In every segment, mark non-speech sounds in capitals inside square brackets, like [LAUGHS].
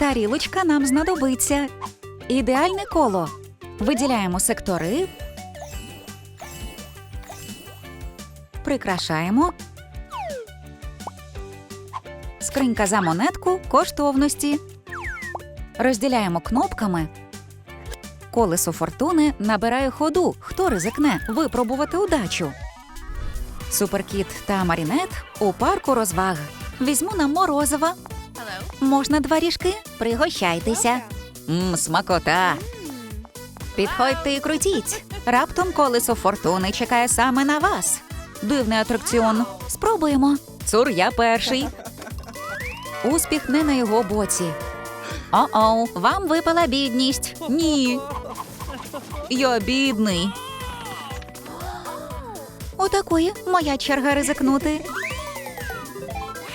Тарілочка нам знадобиться. Ідеальне коло. Виділяємо сектори. Прикрашаємо. Скринька за монетку коштовності. Розділяємо кнопками. Колесо фортуни набирає ходу. Хто ризикне випробувати удачу? Суперкіт та Марінет у парку розваг. Візьму нам морозива. Можна два ріжки? Пригощайтеся. Мм, смакота. Підходьте і крутіть. Раптом колесо фортуни чекає саме на вас. Дивний атракціон. Спробуємо. Цур, я перший. [LAUGHS] Успіх не на його боці. О-оу, вам випала бідність. Ні. [LAUGHS] Я бідний. Отакої моя черга ризикнути.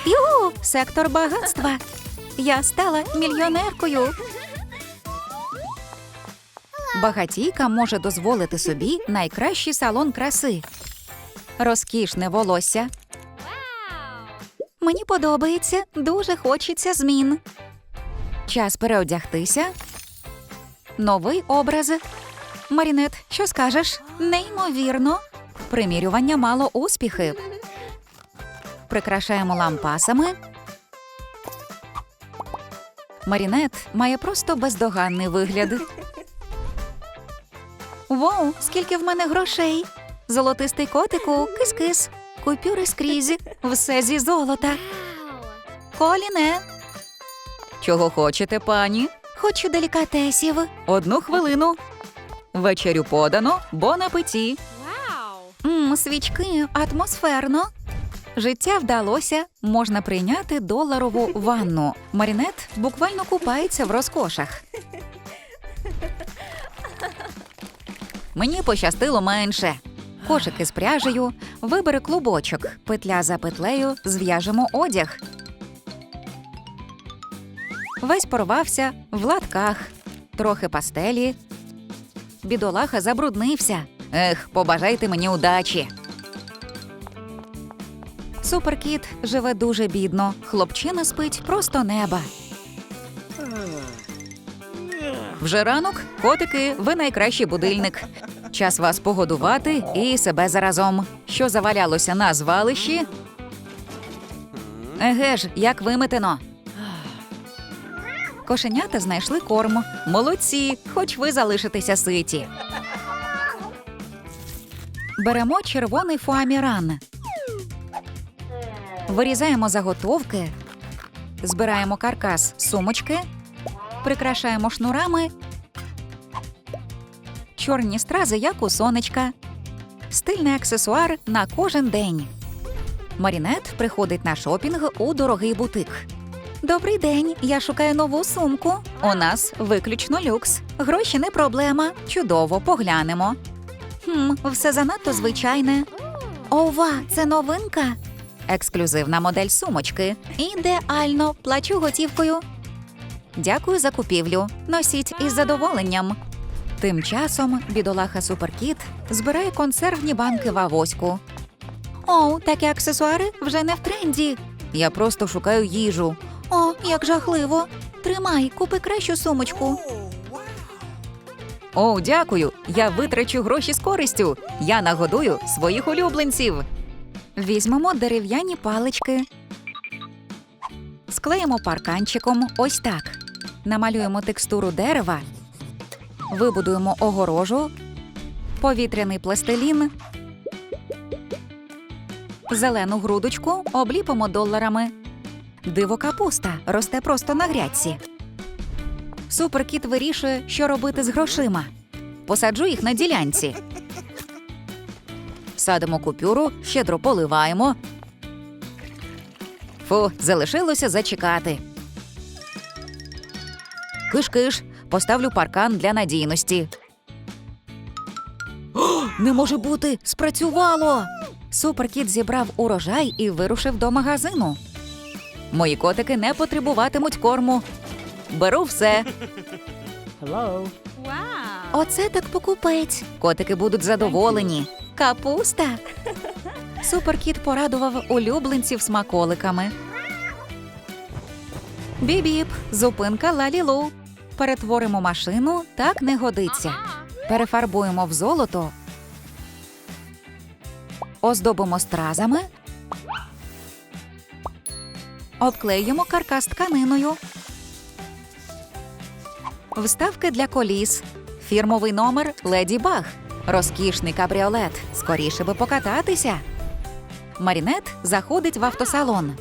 Ю, сектор багатства. Я стала мільйонеркою. Багатійка може дозволити собі найкращий салон краси. Розкішне волосся. Мені подобається, дуже хочеться змін. Час переодягтися. Новий образ. Марінет, що скажеш? Неймовірно. Примірювання мало успіхи. Прикрашаємо лампасами. Марінет має просто бездоганний вигляд. Вау, скільки в мене грошей! Золотистий котику, кис-кис, купюри скрізь, все зі золота. Коліне. Чого хочете, пані? Хочу делікатесів. Одну хвилину. Вечерю подано, бон апеті. Мм, свічки, атмосферно. Життя вдалося, можна прийняти доларову ванну. Марінет буквально купається в розкошах. Мені пощастило менше. Кошики з пряжею, вибери клубочок, петля за петлею, зв'яжемо одяг. Весь порвався в латках, трохи пастелі. Бідолаха забруднився. Ех, побажайте мені удачі. Суперкіт живе дуже бідно. Хлопчина спить просто неба. Вже ранок, котики, ви найкращий будильник. Час вас погодувати і себе заразом. Що завалялося на звалищі? Еге ж, як виметено. Кошенята знайшли корм. Молодці, хоч ви залишитеся ситі. Беремо червоний фуаміран. Вирізаємо заготовки, збираємо каркас сумочки, прикрашаємо шнурами, чорні стрази, як у сонечка, стильний аксесуар на кожен день. Марінет приходить на шопінг у дорогий бутик. Добрий день, я шукаю нову сумку. У нас виключно люкс. Гроші не проблема. Чудово, поглянемо. Хм, все занадто звичайне. Ова, це новинка. Ексклюзивна модель сумочки. Ідеально плачу готівкою. Дякую за купівлю. Носіть із задоволенням. Тим часом бідолаха Суперкіт збирає консервні банки в авоську. О, такі аксесуари вже не в тренді. Я просто шукаю їжу. О, як жахливо. Тримай, купи кращу сумочку. О, дякую. Я витрачу гроші з користю. Я нагодую своїх улюбленців. Візьмемо дерев'яні палички. Склеїмо парканчиком ось так. Намалюємо текстуру дерева. Вибудуємо огорожу, повітряний пластилін. Зелену грудочку обліпимо доларами. Диво капуста росте просто на грядці. Суперкіт вирішує, що робити з грошима. Посаджу їх на ділянці. Садимо купюру, щедро поливаємо. Фу, залишилося зачекати. Киш-киш, поставлю паркан для надійності. О, не може бути! Спрацювало! Суперкіт зібрав урожай і вирушив до магазину. Мої котики не потребуватимуть корму. Беру все. Hello. Оце так покупець. Котики будуть задоволені. Капуста. Суперкіт порадував улюбленців смаколиками. Бібіп, зупинка Лалілу. Перетворимо машину, так не годиться. Перефарбуємо в золото. Оздобимо стразами. Обклеїмо каркас тканиною. Вставки для коліс. Фірмовий номер Леді Баг. Розкішний кабріолет. Скоріше би покататися. Марінет заходить в автосалон.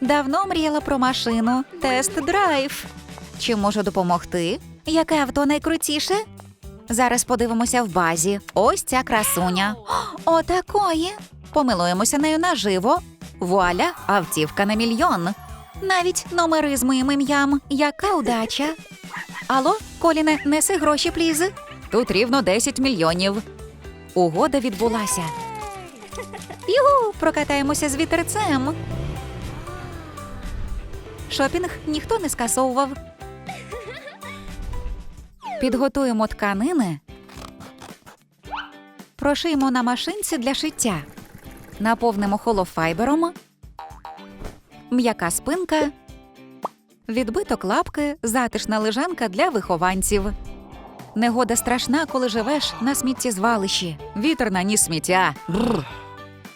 Давно мріяла про машину. Тест-драйв. Чи можу допомогти? Яке авто найкрутіше? Зараз подивимося в базі. Ось ця красуня. О, такої. Помилуємося нею наживо. Вуаля, автівка на мільйон. Навіть номери з моїм ім'ям. Яка удача. Алло, Коліне, неси гроші, пліз. Тут рівно 10 мільйонів. Угода відбулася. Югу, прокатаємося з вітерцем. Шопінг ніхто не скасовував. Підготуємо тканини. Прошиємо на машинці для шиття. Наповнимо холофайбером. М'яка спинка. Відбиток лапки, затишна лежанка для вихованців. Негода страшна, коли живеш на сміттєзвалищі. Вітер наніс сміття. Бррр.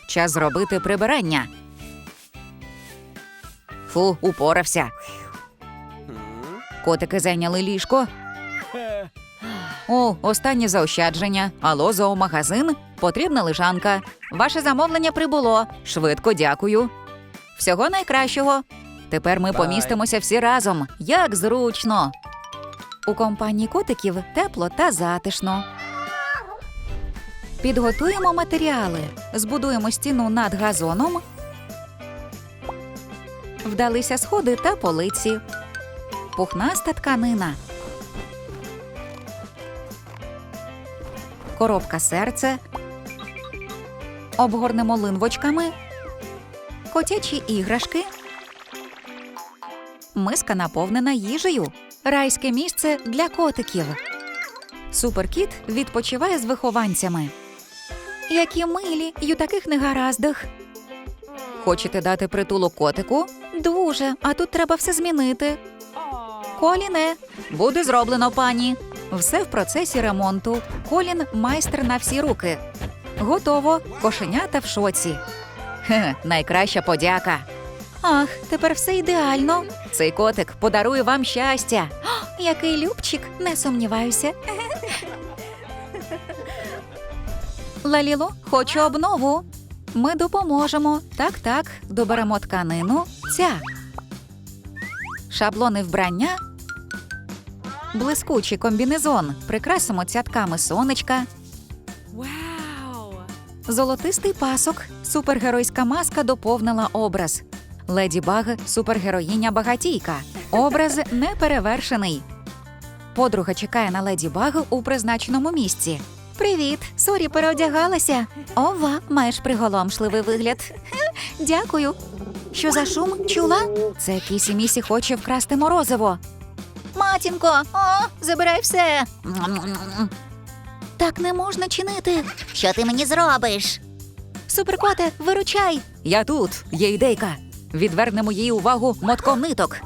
Час зробити прибирання. Фу, упорався. Котики зайняли ліжко. О, останнє заощадження. Алло, зоомагазин. Потрібна лежанка. Ваше замовлення прибуло. Швидко дякую. Всього найкращого. Тепер ми Бай. помістимося всі разом. Як зручно. У компанії котиків тепло та затишно. Підготуємо матеріали, збудуємо стіну над газоном. Вдалися сходи та полиці. Пухнаста тканина. Коробка серце. Обгорнемо линвочками. Котячі іграшки. Миска наповнена їжею. Райське місце для котиків. Суперкіт відпочиває з вихованцями. Які милі й у таких негараздах. Хочете дати притулок котику? Дуже, а тут треба все змінити. Коліне, буде зроблено, пані. Все в процесі ремонту. Колін майстер на всі руки. Готово. Кошенята в шоці. Хе, найкраща подяка. Ах, тепер все ідеально. Цей котик подарує вам щастя. О, який любчик, не сумніваюся. Лаліло, хочу обнову. Ми допоможемо. Так, так, доберемо тканину. Ця. Шаблони вбрання. Блискучий комбінезон. Прикрасимо цятками сонечка. Wow. Золотистий пасок. Супергеройська маска доповнила образ. Леді Баг супергероїня багатійка. Образ неперевершений. Подруга чекає на леді Баг у призначеному місці. Привіт, сорі, переодягалася. Ова, маєш приголомшливий вигляд. [LAUGHS] Дякую. Що за шум? Чула? Це Кісі Місі хоче вкрасти морозиво. Матінко, о, забирай все. Так не можна чинити. Що ти мені зробиш? Суперкоте, виручай! Я тут, є ідейка. Відвернемо їй увагу мотком ниток.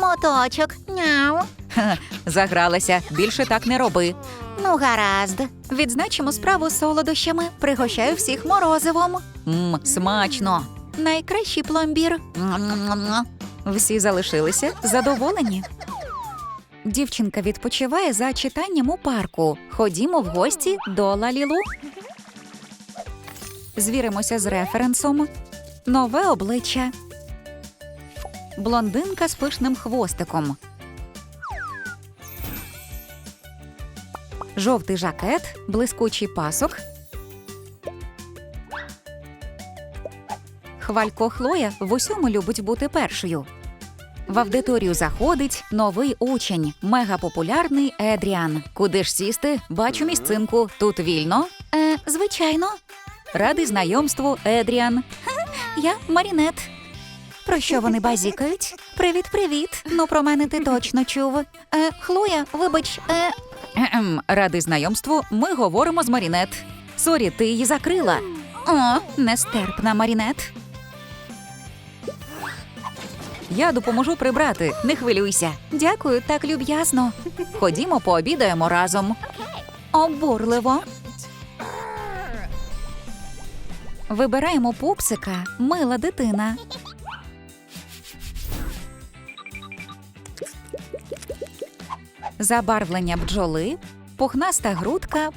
Моточок. Няу. Ха, загралася, більше так не роби. Ну, гаразд. Відзначимо справу з солодощами, пригощаю всіх морозивом. Мм, смачно. Найкращий пломбір. Всі залишилися задоволені. Дівчинка відпочиває за читанням у парку. Ходімо в гості до Лалілу. Звіримося з референсом. Нове обличчя. Блондинка з пишним хвостиком. Жовтий жакет, блискучий пасок. Хвалько Хлоя в усьому любить бути першою. В аудиторію заходить новий учень, мегапопулярний Едріан. Куди ж сісти? Бачу місцинку. Тут вільно. Е, звичайно. Радий знайомству, Едріан. Я Марінет. Про що вони базікають? Привіт, привіт. Ну про мене ти точно чув. Е, Хлоя, вибач, е. Ем, радий знайомству. Ми говоримо з Марінет. Сорі, ти її закрила. О, нестерпна Марінет. Я допоможу прибрати, не хвилюйся. Дякую, так люб'язно. Ходімо, пообідаємо разом. Обурливо. Вибираємо пупсика, мила дитина. Забарвлення бджоли, пухнаста грудка,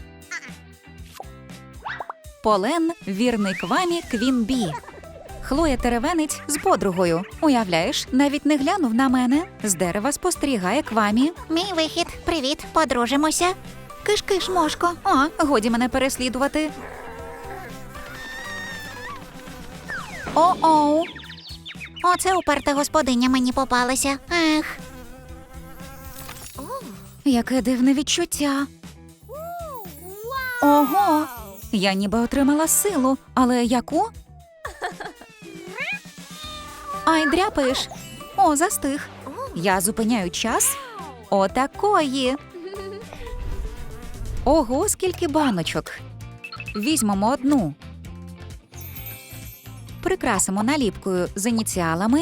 полен, вірний квамі, квін-бі. Хлоя теревенець з подругою. Уявляєш, навіть не глянув на мене. З дерева спостерігає квамі. Мій вихід. Привіт, подружимося. Киш-киш, мошко. О, годі мене переслідувати. О-оу. Оце уперта господиня мені попалася. Ех, Яке дивне відчуття. Ого. Я ніби отримала силу, але яку? Ай, дряпаєш. О, застиг. Я зупиняю час. Отакої. Ого, скільки баночок. Візьмемо одну. Прикрасимо наліпкою з ініціалами.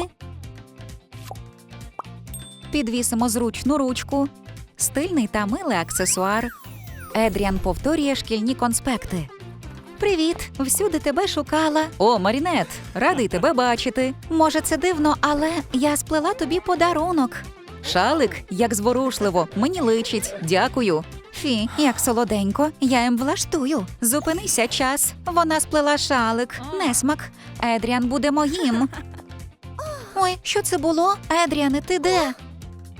Підвісимо зручну ручку. Стильний та милий аксесуар. Едріан повторює шкільні конспекти. Привіт! Всюди тебе шукала. О, Марінет, радий тебе бачити. Може, це дивно, але я сплела тобі подарунок. Шалик, як зворушливо, мені личить. Дякую. Фі, як солоденько, я їм влаштую. Зупинися час. Вона сплела шалик. Несмак. Едріан буде моїм. Ой, що це було? Едріане, ти де?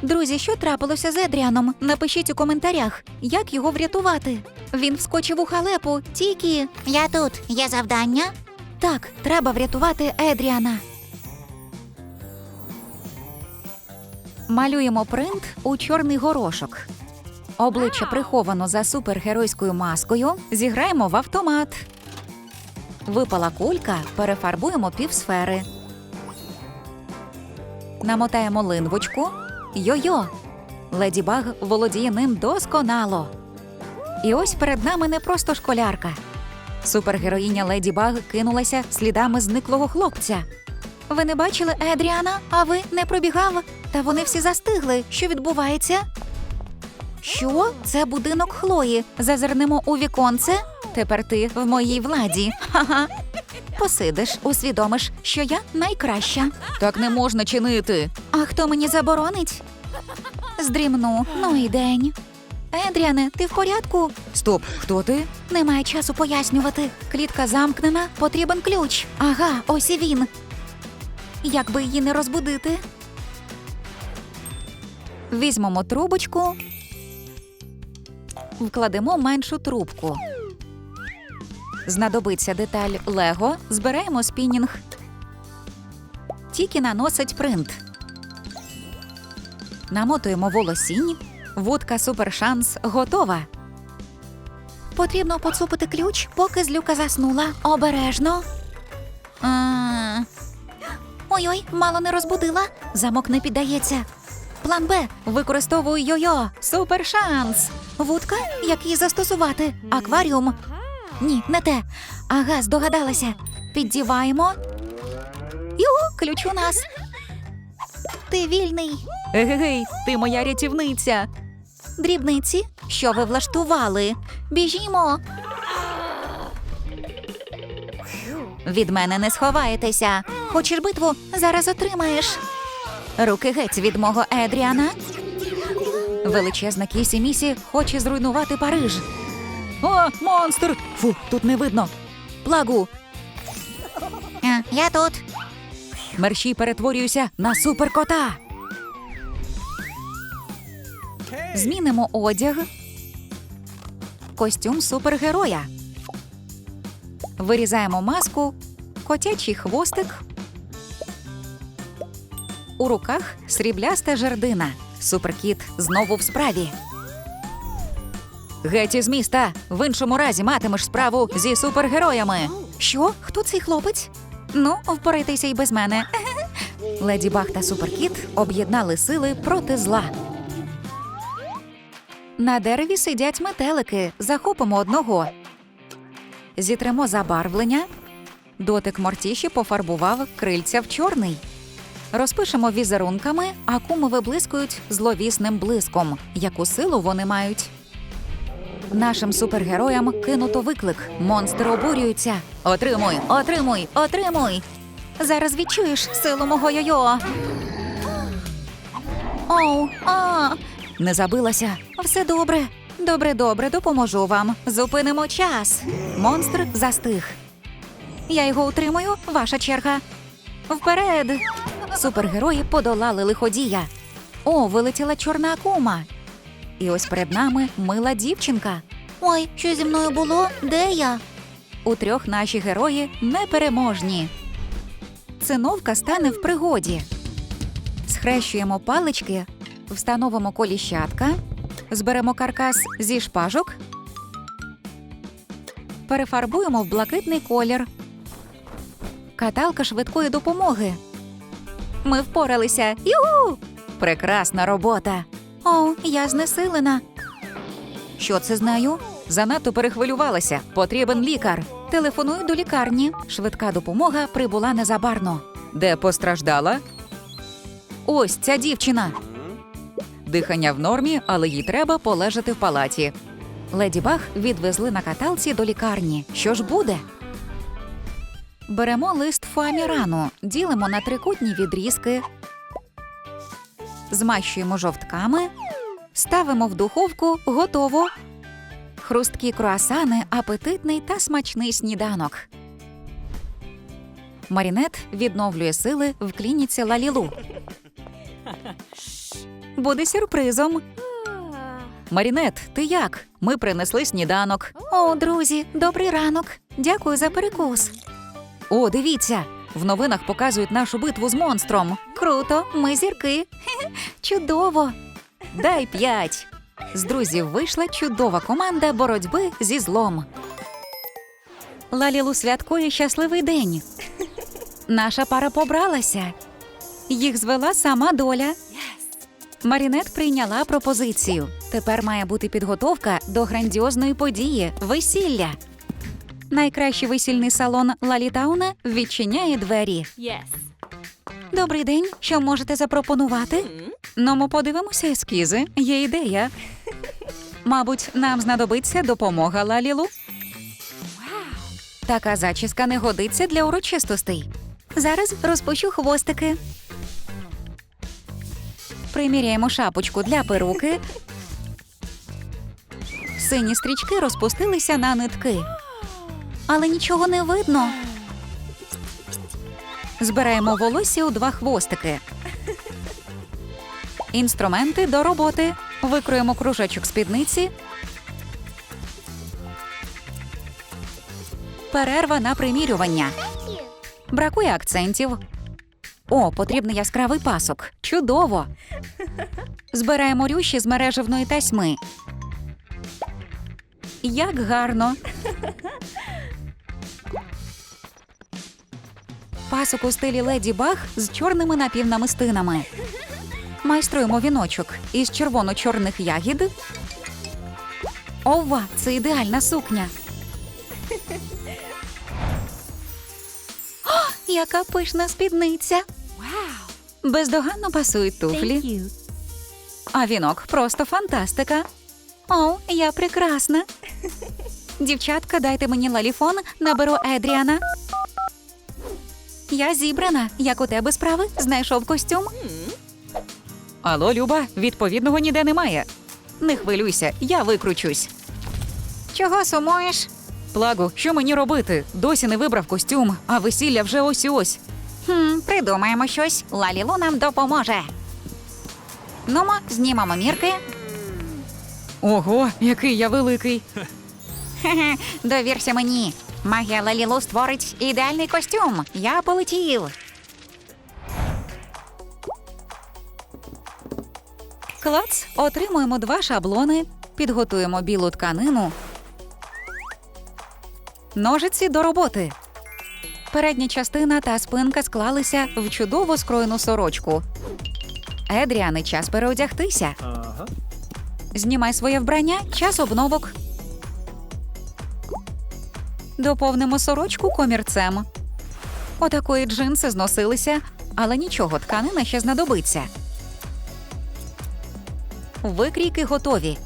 Друзі, що трапилося з Едріаном? Напишіть у коментарях, як його врятувати. Він вскочив у халепу, тільки. я тут. Є завдання. Так, треба врятувати Едріана. Малюємо принт у чорний горошок. Обличчя приховано за супергеройською маскою. Зіграємо в автомат. Випала кулька, перефарбуємо півсфери. Намотаємо линвочку. Йо-йо. Леді Баг володіє ним досконало. І ось перед нами не просто школярка. Супергероїня Леді Баг кинулася слідами зниклого хлопця. Ви не бачили Едріана, а ви не пробігав? Та вони всі застигли. Що відбувається? Що? Це будинок Хлої. Зазирнемо у віконце. Тепер ти в моїй владі. Ха-ха. Посидиш, усвідомиш, що я найкраща. Так не можна чинити. А хто мені заборонить? Здрімну, ну і день. Едріане, ти в порядку? Стоп, хто ти? Немає часу пояснювати. Клітка замкнена, потрібен ключ. Ага, ось і він. Як би її не розбудити? Візьмемо трубочку, вкладемо меншу трубку. Знадобиться деталь Лего, збираємо спінінг. Тільки наносить принт. Намотуємо волосінь. Вудка супершанс готова. Потрібно поцупити ключ, поки злюка заснула. Обережно. Ой-ой, мало не розбудила. Замок не піддається. План Б. Використовую йо-йо. Супершанс. Вудка, як її застосувати? Акваріум. Ні, не те. Ага, здогадалася. Піддіваємо. Ю, ключ у нас. Ти вільний. Егегей, ти моя рятівниця. Дрібниці, що ви влаштували? Біжімо. Від мене не сховаєтеся. Хочеш битву, зараз отримаєш. Руки геть від мого Едріана. Величезна кісі місі хоче зруйнувати Париж. О, монстр! Фу, тут не видно. Плагу, Е, я тут. мерщій перетворююся на суперкота. Змінимо одяг. Костюм супергероя. Вирізаємо маску, котячий хвостик. У руках срібляста жердина. Суперкіт знову в справі. Геть із міста. В іншому разі матимеш справу зі супергероями. Що? Хто цей хлопець? Ну, впорайтеся й без мене. [LAUGHS] Леді Баг та Суперкіт об'єднали сили проти зла. На дереві сидять метелики. Захопимо одного. зітремо забарвлення. Дотик Мортіші пофарбував крильця в чорний. Розпишемо візерунками, а куми виблискують зловісним блиском. Яку силу вони мають? Нашим супергероям кинуто виклик. Монстр обурюється. Отримуй, отримуй, отримуй. Зараз відчуєш силу мого йо-йо. Оу, а. Не забилася. Все добре. Добре, добре, допоможу вам. Зупинимо час. Монстр застиг. Я його утримую, ваша черга. Вперед! Супергерої подолали лиходія. О, вилетіла чорна акума. І ось перед нами мила дівчинка. Ой, що зі мною було? Де я? У трьох наші герої непереможні. Циновка стане в пригоді. Схрещуємо палички, встановимо коліщатка, зберемо каркас зі шпажок, перефарбуємо в блакитний колір. Каталка швидкої допомоги. Ми впоралися. Юху! Прекрасна робота. О, я знесилена. Що це знаю? Занадто перехвилювалася. Потрібен лікар. Телефоную до лікарні. Швидка допомога прибула незабарно. Де постраждала? Ось ця дівчина. Дихання в нормі, але їй треба полежати в палаті. Леді Баг відвезли на каталці до лікарні. Що ж буде? Беремо лист фуамірану, ділимо на трикутні відрізки, змащуємо жовтками, ставимо в духовку, готово. Хрусткі круасани, апетитний та смачний сніданок. Марінет відновлює сили в клініці Лалілу. Буде сюрпризом. Марінет, ти як? Ми принесли сніданок. О, друзі, добрий ранок. Дякую за перекус. О, дивіться. В новинах показують нашу битву з монстром. Круто, ми зірки. [LAUGHS] Чудово. Дай п'ять. З друзів вийшла чудова команда боротьби зі злом. Лалілу святкує щасливий день. [LAUGHS] Наша пара побралася. Їх звела сама доля. Марінет прийняла пропозицію. Тепер має бути підготовка до грандіозної події весілля. Найкращий весільний салон Лалітауна відчиняє двері. Yes. Добрий день, що можете запропонувати? Ну, ми подивимося ескізи. Є ідея. [LAUGHS] Мабуть, нам знадобиться допомога Лалілу. Така зачіска не годиться для урочистостей. Зараз розпущу хвостики. Приміряємо шапочку для перуки. Сині стрічки розпустилися на нитки. Але нічого не видно. Збираємо волосся у два хвостики. Інструменти до роботи. Викроємо кружечок спідниці. Перерва на примірювання. Бракує акцентів. О, потрібний яскравий пасок. Чудово. Збираємо рюші з мережевної тасьми. Як гарно. Пасок у стилі леді Баг з чорними напівнамистинами. Майструємо віночок із червоно-чорних ягід. Ова, це ідеальна сукня. О, яка пишна спідниця. Бездоганно пасують туфлі. А вінок просто фантастика. О, я прекрасна. Дівчатка, дайте мені лаліфон, наберу Едріана. Я зібрана. Як у тебе справи? Знайшов костюм? Алло, Люба, відповідного ніде немає. Не хвилюйся, я викручусь. Чого сумуєш? Плагу, що мені робити? Досі не вибрав костюм, а весілля вже ось ось. Хм, придумаємо щось. Лалілу нам допоможе. Нумо, знімемо мірки. Ого, який я великий. Довірся мені. Магія Лалілу створить ідеальний костюм. Я полетів. Клац, отримуємо два шаблони, підготуємо білу тканину. Ножиці до роботи. Передня частина та спинка склалися в чудово скроєну сорочку. Едріане, час переодягтися. Знімай своє вбрання, час обновок. Доповнимо сорочку комірцем. Отакої джинси зносилися, але нічого, тканина ще знадобиться. Викрійки готові.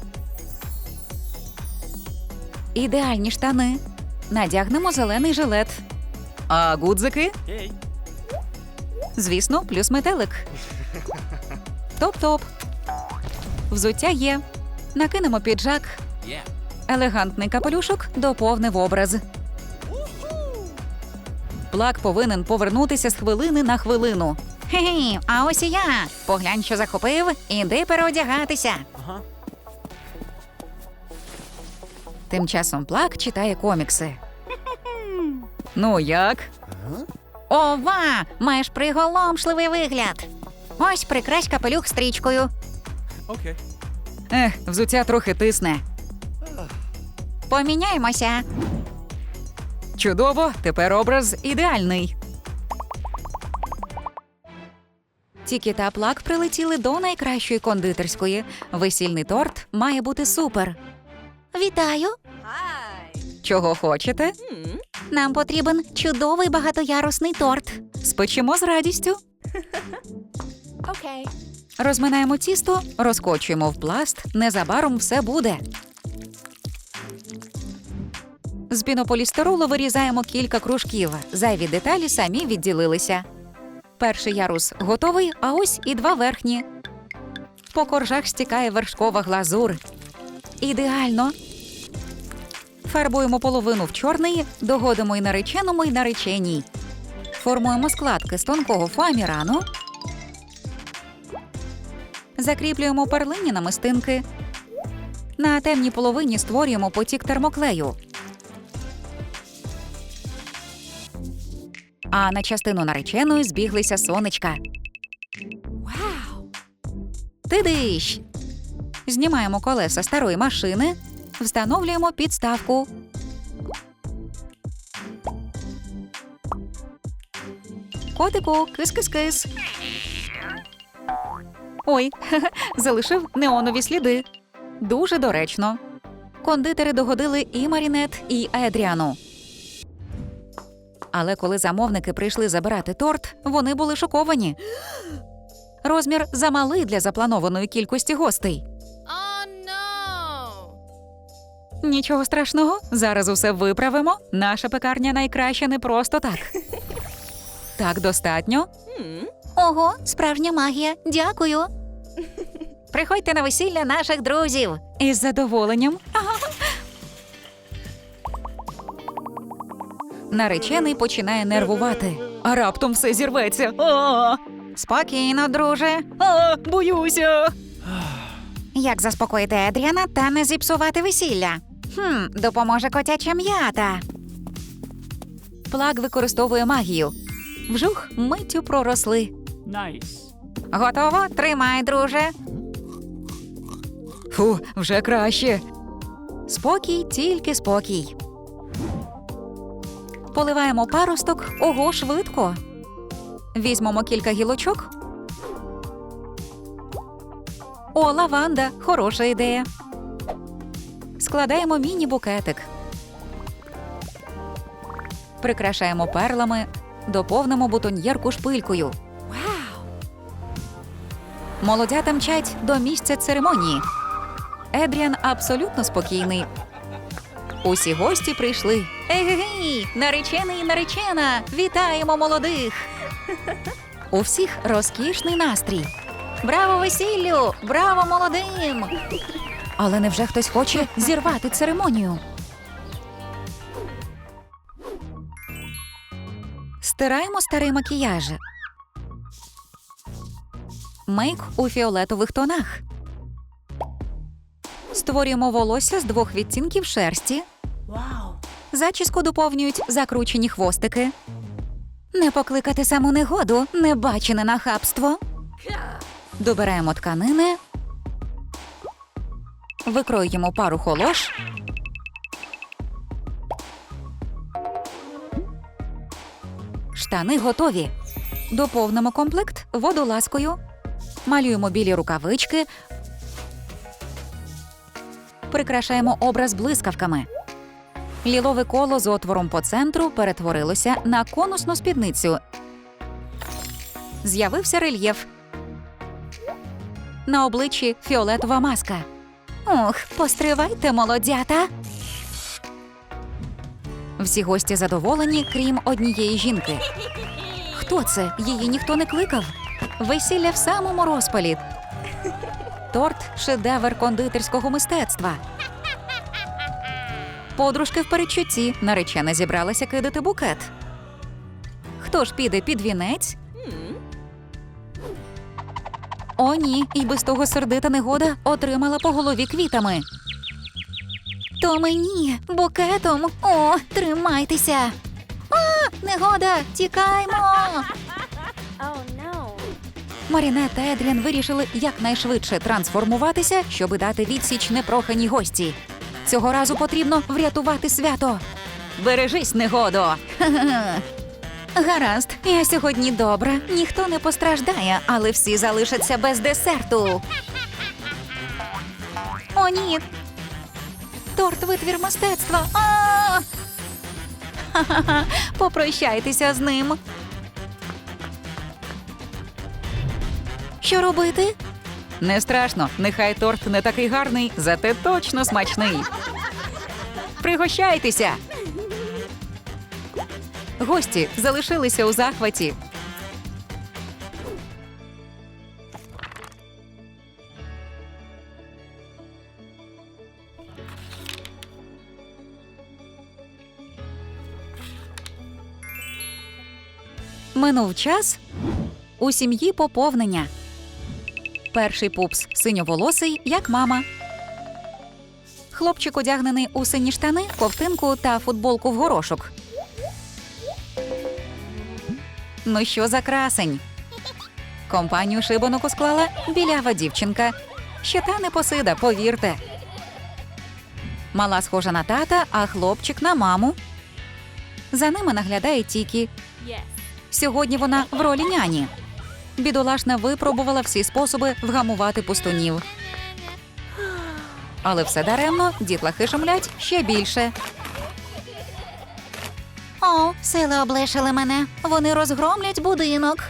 Ідеальні штани. Надягнемо зелений жилет. А гудзики? Звісно, плюс метелик. Топ-топ. Взуття є. Накинемо піджак. Елегантний капелюшок доповнив образ. Плак повинен повернутися з хвилини на хвилину. Хе-хе, а ось і я. Поглянь, що захопив, іди переодягатися. Тим часом плак читає комікси. Ну як? Ова! Маєш приголомшливий вигляд. Ось прикрась капелюх стрічкою. Okay. Ех, взуття трохи тисне. Поміняємося. Чудово, тепер образ ідеальний. Тікі та плак прилетіли до найкращої кондитерської. Весільний торт має бути супер. Вітаю! Чого хочете? Нам потрібен чудовий багатоярусний торт. Спечемо з радістю. Okay. Розминаємо тісто, розкочуємо в пласт. Незабаром все буде. З пінополістиролу вирізаємо кілька кружків. Зайві деталі самі відділилися. Перший ярус готовий, а ось і два верхні. По коржах стікає вершкова глазур. Ідеально. Фарбуємо половину в чорний, догодимо й нареченому, й нареченій. Формуємо складки з тонкого фоамірану. Закріплюємо перлині намистинки. На темній половині створюємо потік термоклею. А на частину нареченої збіглися сонечка. Wow. Тидищ! Знімаємо колеса старої машини, встановлюємо підставку. Котику, кис-кис-кис. Ой, [LAUGHS] залишив неонові сліди. Дуже доречно. Кондитери догодили і Марінет, і Едріану. Але коли замовники прийшли забирати торт, вони були шоковані. Розмір замалий для запланованої кількості гостей. Oh no. Нічого страшного, зараз усе виправимо. Наша пекарня найкраща не просто так. [LAUGHS] Так, достатньо. Ого, справжня магія. Дякую. [LAUGHS] Приходьте на весілля наших друзів. Із задоволенням. Наречений починає нервувати, а раптом все зірветься. А, Спокійно, друже. а, боюся. Як заспокоїти Едріана та не зіпсувати весілля? Хм, допоможе котяча м'ята. Плак використовує магію. Вжух миттю проросли. Nice. Готово? Тримай, друже. Фу, вже краще. Спокій, тільки спокій. Поливаємо паросток, ого, швидко. Візьмемо кілька гілочок. О, лаванда, хороша ідея. Складаємо міні-букетик. Прикрашаємо перлами, доповнимо бутоньєрку шпилькою. Wow. Молодята мчать до місця церемонії. Едріан абсолютно спокійний. Усі гості прийшли. Егегей! Наречений і наречена! Вітаємо молодих! У всіх розкішний настрій. Браво весіллю! Браво молодим! Але невже хтось хоче зірвати церемонію? Стираємо старий макіяж. Мейк у фіолетових тонах. Створюємо волосся з двох відтінків шерсті. Wow. Зачіску доповнюють закручені хвостики. Не покликати саму негоду, небачене нахабство. Добираємо тканини. Викроюємо пару холош. Штани готові. Доповнимо комплект водолазкою. Малюємо білі рукавички. Прикрашаємо образ блискавками. Лілове коло з отвором по центру перетворилося на конусну спідницю. З'явився рельєф. На обличчі фіолетова маска. Ух, постривайте, молодята. Всі гості задоволені, крім однієї жінки. Хто це? Її ніхто не кликав. Весілля в самому розпалі. Торт шедевр кондитерського мистецтва. Подружки в передчутті наречена зібралася кидати букет. Хто ж піде під вінець? О, ні, і без того сердита негода отримала по голові квітами. То мені букетом. О, тримайтеся. А, негода, тікаймо. No. Марінет та Едріан вирішили якнайшвидше трансформуватися, щоб дати відсіч непроханій гості. Цього разу потрібно врятувати свято. Бережись, негодо! [LAUGHS] Гаразд, я сьогодні добра. Ніхто не постраждає, але всі залишаться без десерту. О, ні. Торт витвір мистецтва. А! [LAUGHS] Попрощайтеся з ним. Що робити? Не страшно, нехай торт не такий гарний, зате точно смачний. Пригощайтеся! Гості залишилися у захваті. Минув час у сім'ї поповнення. Перший пупс синьоволосий, як мама. Хлопчик одягнений у сині штани, ковтинку та футболку в горошок. Ну що за красень? Компанію шибаноку склала білява дівчинка. Ще та не посида, повірте. Мала схожа на тата, а хлопчик на маму. За ними наглядає Тікі. Сьогодні вона в ролі няні. Бідолашна випробувала всі способи вгамувати пустунів. Але все даремно, дітлахи шумлять ще більше. О, сили облишили мене. Вони розгромлять будинок.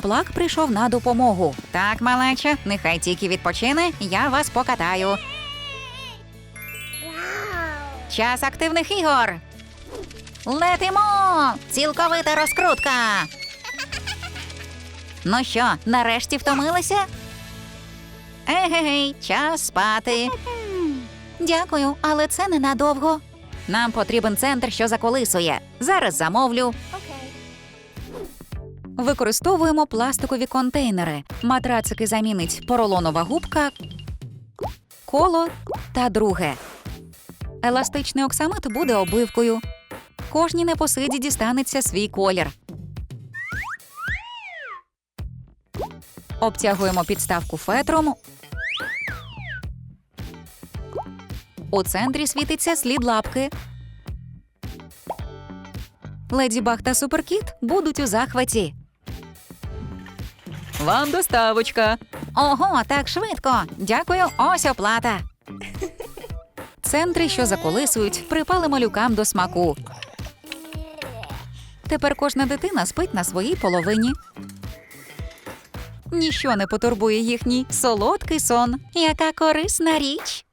Плак прийшов на допомогу. Так, малече, нехай тільки відпочине, я вас покатаю. Час активних ігор. Летимо! Цілковита розкрутка. Ну що, нарешті втомилися? Егегей, час спати. Дякую, але це ненадовго. Нам потрібен центр, що заколисує. Зараз замовлю. Використовуємо пластикові контейнери. Матрацики замінить поролонова губка, коло та друге. Еластичний оксамит буде обивкою. Кожній непосиді дістанеться свій колір. Обтягуємо підставку фетром. У центрі світиться слід лапки. Леді Баг та Суперкіт будуть у захваті. Вам доставочка. Ого, так швидко. Дякую, ось оплата. Центри, що заколисують, припали малюкам до смаку. Тепер кожна дитина спить на своїй половині. Ніщо не потурбує їхній солодкий сон. Яка корисна річ.